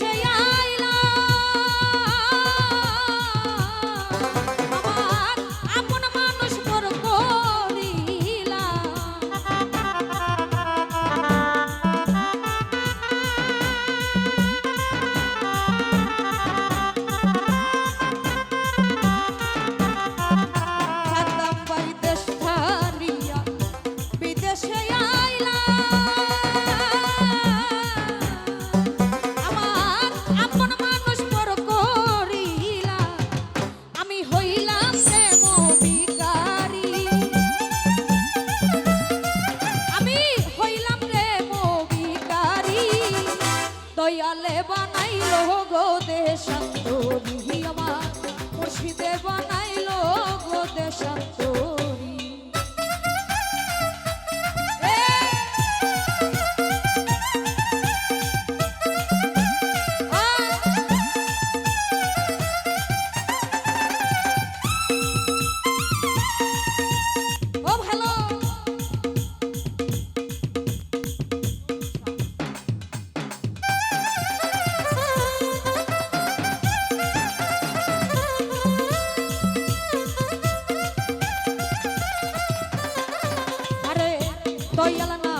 Yaşayan Dayal নামে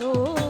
গো